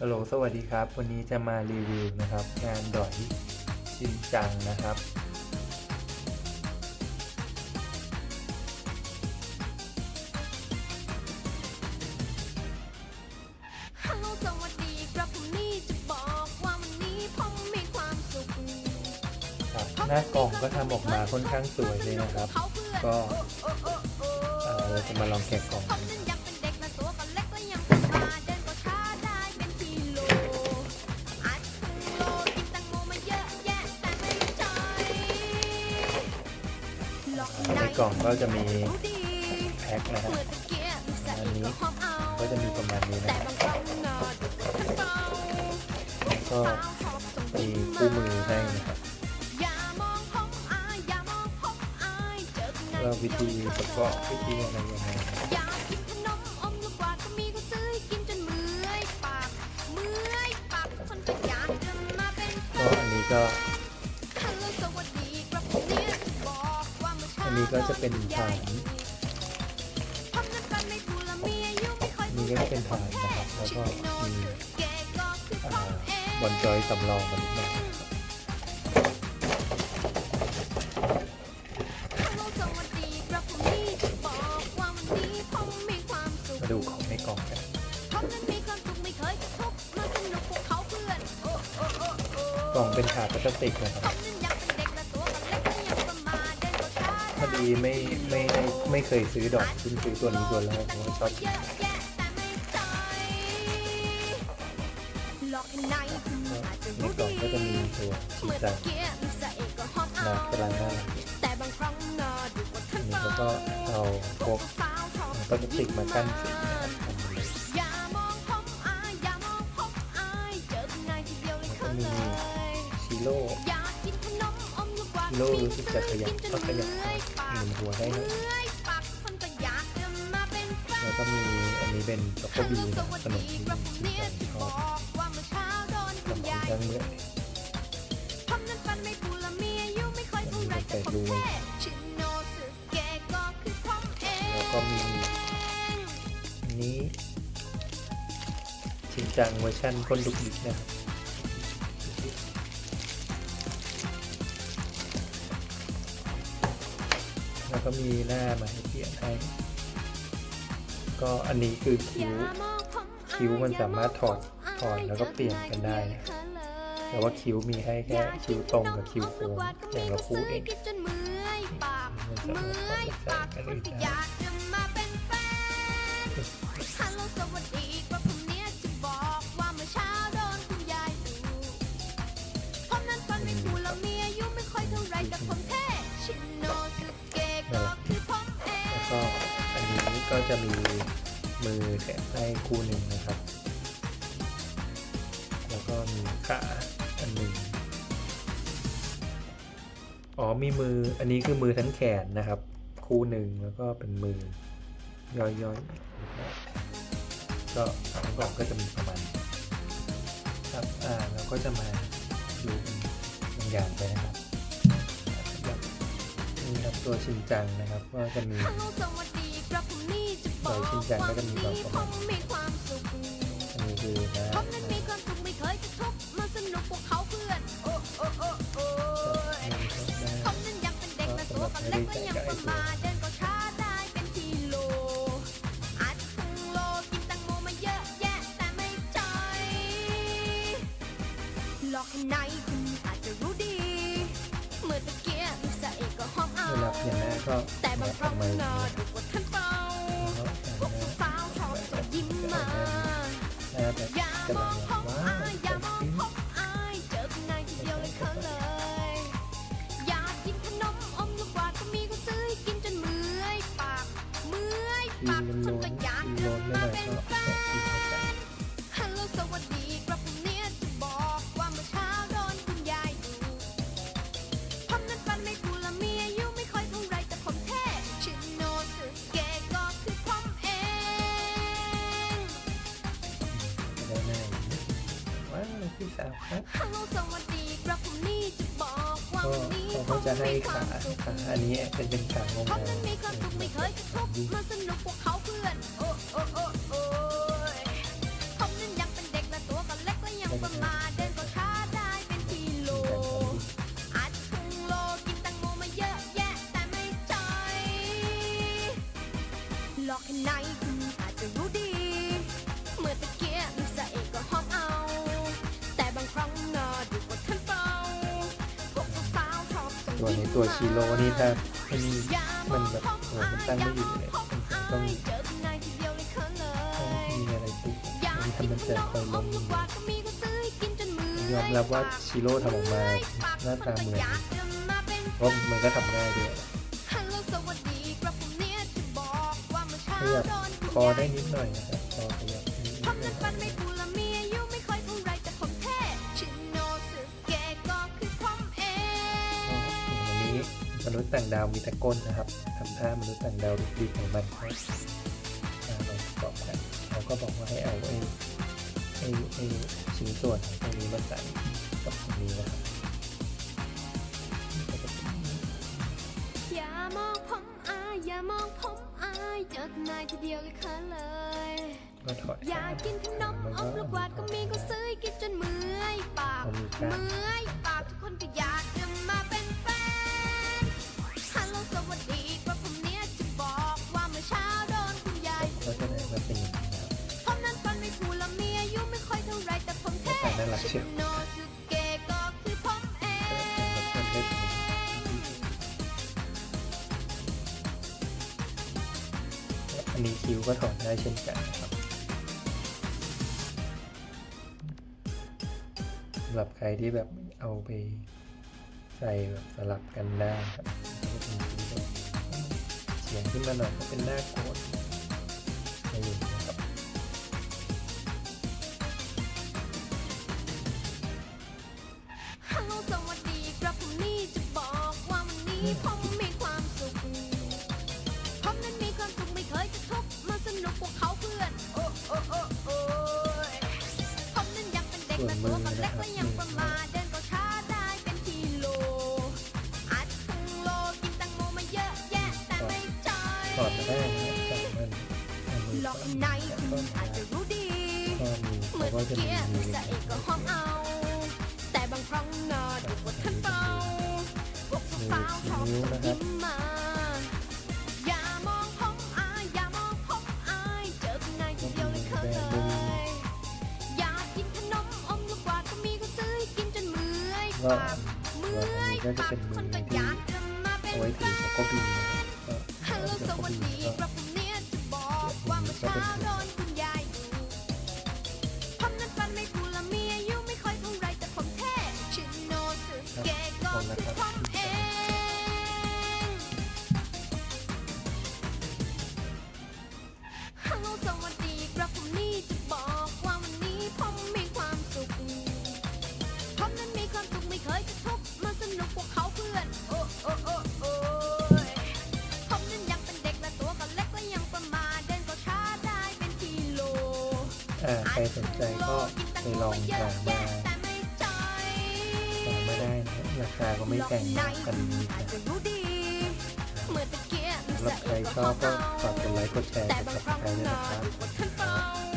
ฮัลโหลสวัสดีครับ วันนี้จะมารีวิวนะครับ งานดอยชินจังนะครับ ฮัลโหลสวัสดีครับผมนี่จะบอกว่าวันนี้ผมมีความสุขครับหน้ากล่องก็ทำออกมาค่อนข้างสวยเลยนะครับ ก็เอ่อเราจะมาลองแกะกล่องผมกัน กล่องก็จะมีแพ็คนะครับอตะเกียบใส่ก็จะมีประมาณนี้นะครับบางครั้งนอนทั้งเบาก็มีคู่มือให้นะครับอย่าวิธีประกอบวิธีอะไรยังไงนะครับอยากกินขนมอมลูกกวาดก็มีก็ซื้อให้กินจนเมื่อยปาก นี้ก็จะเป็นฐานทำนั้นกันไม่พูดละเมียยุ่ไม่ค่อยนี่ก็จะเป็นฐานนะครับ แล้วก็มีบอลจอยสำรองมานิดหน่อยนะครับฮัลโหลสวัสดีครับผมนี่จะบอกว่าวันนี้ผมาดูของในกล่องกันผมนั้นมีความสุขไม่กข์มาสนุกพวกเขาเพื่อนกล่องเป็นถาดพลาสติกนะครับ ช้าพอดีไม่ไม่ไม่ไม่เคยซื้อดอกขึ้นซื้อตัวนี้ตัวแรกเพราะว่าชอบเยอะแยะแต่ไม่ใจหลอกให้ในคุณอาจจะในรู้กล่องดีก็จะมีตัวชิเมื่อจัตะงเกียบใส่ก็หอมเอานะกำลังน่ารักแต่บางครั้งนาดูกว่าอัท่านนนี้เปล่าเขาก็เอาพวกสาวชอบพลาสติกมากั้นสีนะครับทำเลยอย่ามองผมอายอย่ามองผมอายเจอข้างในทีเดียวเลยเคยเลยชิโร่อยากกินขนมอมลูกกวาดชิโร่รู้สึกจะขยับก็ขยับเมื่อยปาก หมุนหัวได้นะเมื่อยปากคนก็อยากจะมาเป็นแฟนแล้วก็มีอันนี้เป็นช็อกโกฮัลโหลบีสนะวัสขนมดีที่ครับผมชิเนี่ยจังจะชบออบกว่าเมื่อเช้าโดนขคุนณมยายจังเมื่อยผมนั้นฟันไม่พูดละเมียอายุไม่ค่อยเท่าไรแต่ผมแค่ชินโนสึเกะก็คือผมเองแล้วก็มีอันนี้ชินจังเวอร์ชันคนดุกดิกนะครับ แล้วก็มีหน้ามาให้เปลี่ยนให้ ก็อันนี้คือคิ้ว คิ้วมันสามารถถอดถอดแล้วก็เปลี่ยนกันได้นะแต่ว่าคิ้วมีให้แค่คิ้วตรงกับคิ้วโค้งอย่างละคู่เองจนเมื่อยปากมันเมื่สามารถอยใส่ปากกันคได้นก็อยากจะ ก็จะมีมือแถมให้คู่หนึ่งนะครับ แล้วก็มีขาอันหนึ่งอ๋อมีมืออันนี้คือมือทั้งแขนนะครับ คู่หนึ่งแล้วก็เป็นมือย่อยๆก็ทั้งกล่องก็จะมีประมาณครับอ่าเราก็จะมาดูบางอย่างไปนะครับนี่ครับตัวชินจังนะครับก็จะมี ฮัลโหลสวัสดีครับผมนี่จะบอกโดยชิ้นจังว่าก็จะวันมีนี้ความผประมาณมมีความสุขอันนี้คือนะผมนั้นมีความสุขไม่เคยจะทุกข์มาสนุกพวกเขาเพื่อน โอ้โอ้โอ้โอ้ยผมนั้นยังเป็นเด็กและตัวก็เล็กและยังประมาทเดินก็ช้าได้เป็นกิโลอาจถึงโลกินแตงโมมาเยอะแยะแต่ไม่ใจหลอกให้ในคุณอาจจะรู้ดีเมื่อตะเกียบใส่ก็หอมเอาเวลาเปลี่ยนหน้าก็แต่บางครั้งมานาดูกว่าท่านเปล่า ผมจะก็จะให้ค่ะอันนี้เป็นเป็นกาสวอันงนี้เป็นกาจงงไหน วนในตัวชิโร่นี่ถ้าอันมันแบบโอ้มันตั้งไม่อยู่เลยต้องต้องมีอะไรติดมันทำมันจะคอยล้มยอมรับว่าชิโร่ทำออกมาหน้าตาเหมือนเพราะมันก็ทำง่ายด้วยขยับคอได้นิดหน่อยนะครับคอขยับนิดหผมนั้นฟันไม่น่อย มนุษย์ต่างดาวมีแต่ก้นนะครับทำท่ามนุษย์ต่างดาวดีๆของมันครับอ่าลองประกอบกันเขาก็บอกว่าให้เอาไอ้ไอ้ไอ้ชิ้นส่วนของตรงนี้มาใส่กับตรงนี้นะครับก็จะเป็นอย่ามองผมอายอย่ามองผมอายเจอนายทีเดียวเลยค่ะเลยก็ถอดอยากกินขนมอมลูกหวานก็มีก็ซื้อให้กินจนเมื่อยปากเมื่อยปากทุกคนก็ อันนี้คิ้วก็ถอดได้เช่นกันนะครับสำหรับใครที่แบบเอาไปใส่แบบสลับกันได้ครับเสียงขึ้นมาหน่อยก็เป็นหน้าโกดอะไรอย่างเงี้ย ก็มีเหมืเขาอนก็จะมีเกี้ยมีจะเอกก็ห้องเอา แต่บางครั้งหน้าดูกว่าท่านเปล่าพวกสาวๆชอบส่งยิ้มมา อย่ามองผมอาย อย่ามองผมอาย เจอคนไหนทีเดียวเลยเคย อยากกินขนมอมลูกกวาดก็มีก็ซื้อให้กินจนเมื่อยก็ปากเมื่อยปากคนก็อยากจะมาเป็นเอาไว้แฟถือนโกโก้บีนะครับก็ฮัลโหลเดี๋ยวสโกวัโก้สบีดีก็กระผมเนี่ยจะบอกว่าเมื่อเช้าโดน อ่าใครสนใจก็ไปลองหามาหามาได้นะราคาก็ไม่แพงนะกันนิดอาจนะจะรู้ดีเมื่อตะเกียบสำหรับใครชอบก็ฝากกดไลค์กดแชร์แต่กดบางซับครั้งสไครด้วยนะครับ